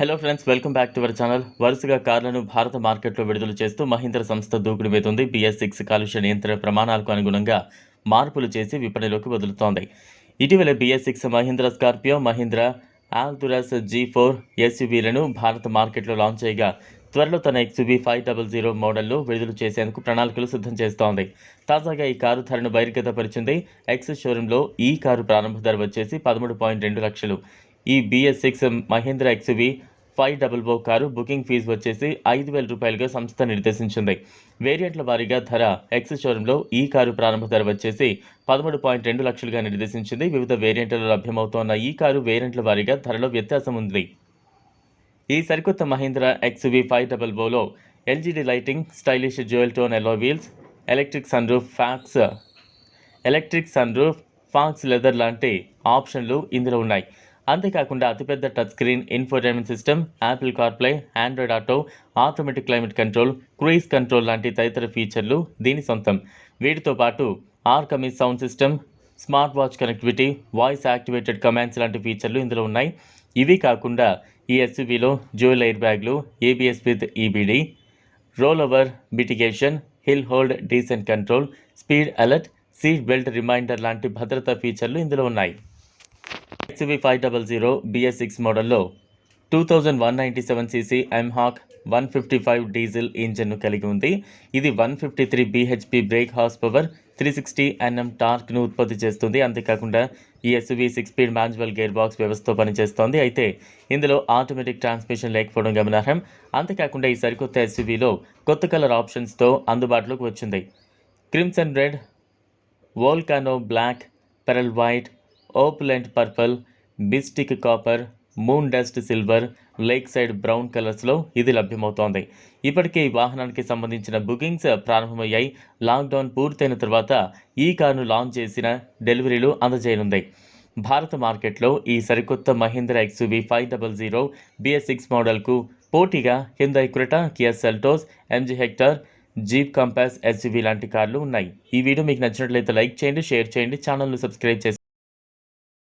Hello friends welcome back to our channel వరుసగా కార్లను భారత మార్కెట్లో విడుదల చేస్తూ మహీంద్ర సంస్థ దూకుడు మీద ఉంది బిఎస్ సిక్స్ కాలుష్య నియంత్రణ ప్రమాణాలకు అనుగుణంగా మార్పులు చేసి విపణిలోకి వదులుతోంది. ఇటీవల BS six Mahindra Scorpio Mahindra Alturas G four ఎస్యూవీలను భారత మార్కెట్లో లాంచ్ చేయగా త్వరలో తన ఎక్స్యూబీ ఫైవ్ డబల్ జీరో మోడల్ను విడుదల చేసేందుకు ప్రణాళికలు సిద్ధం చేస్తోంది. తాజాగా ఈ కారు ధరను బహిర్గతపరిచింది. ఎక్స్ షోరూంలో ఈ కారు ప్రారంభ ధర వచ్చేసి పదమూడు పాయింట్ రెండు లక్షలు. ఈ BS six Mahindra XUV five double O car booking fees వచ్చేసి ఐదు వేల రూపాయలుగా సంస్థ నిర్దేశించింది. వేరియంట్ల వారీగా ధర ఎక్స్ షోరూంలో ఈ కారు ప్రారంభ ధర వచ్చేసి పదమూడు పాయింట్ రెండు లక్షలుగా నిర్దేశించింది. వివిధ వేరియంట్లలో లభ్యమవుతోన్న ఈ కారు వేరియంట్ల వారీగా ధరలో వ్యత్యాసం ఉంది. ఈ సరికొత్త Mahindra XV five double Ola LED lighting stylish jewel tone yellow wheels electric sunroof faux electric sunroof faux leather లాంటి ఆప్షన్లు ఇందులో ఉన్నాయి. అంతేకాకుండా అతిపెద్ద touch screen infotainment system Apple CarPlay Android auto automatic climate control cruise control లాంటి తదితర ఫీచర్లు దీని సొంతం. వీటితో పాటు Arkamys sound system smart watch connectivity voice activated commands లాంటి ఫీచర్లు ఇందులో ఉన్నాయి. ఇవి కాకుండా ఈ ఎస్యూవీలో జ్యువెల్ ఎయిర్ బ్యాగ్లు ABS with EBD roll over mitigation hill hold descent control speed alert seat belt reminder లాంటి భద్రతా ఫీచర్లు ఇందులో ఉన్నాయి. XUV five double zero BS six మోడల్లో two thousand one ninety seven CC mHawk one fifty five diesel ఇంజన్ను కలిగి ఉంది. ఇది one fifty three BHP brake horsepower three sixty NM టార్క్ను ఉత్పత్తి చేస్తుంది. అంతేకాకుండా ఈ XUV six speed manual gear box వ్యవస్థతో పనిచేస్తోంది. అయితే ఇందులో ఆటోమేటిక్ ట్రాన్స్మిషన్ లేకపోవడం గమనార్హం. అంతేకాకుండా ఈ సరికొత్త ఎస్యువీలో కొత్త కలర్ ఆప్షన్స్తో అందుబాటులోకి వచ్చింది. Crimson red volcano black pearl white opulent purple mystic copper moon dust silver lakeside brown కలర్స్లో ఇది లభ్యమవుతోంది. ఇప్పటికే ఈ వాహనానికి సంబంధించిన బుకింగ్స్ ప్రారంభమయ్యాయి. లాక్డౌన్ పూర్తయిన తర్వాత ఈ కారును లాంచ్ చేసిన డెలివరీలు అందజేయనుంది. భారత మార్కెట్లో ఈ సరికొత్త Mahindra XUV five double zero BS six మోడల్కు పోటీగా Hyundai Creta Kia Seltos MG Hector Jeep Compass SUV లాంటి కార్లు ఉన్నాయి. ఈ వీడియో మీకు నచ్చినట్లయితే లైక్ చేయండి షేర్ చేయండి ఛానల్ను సబ్స్క్రైబ్ చేసి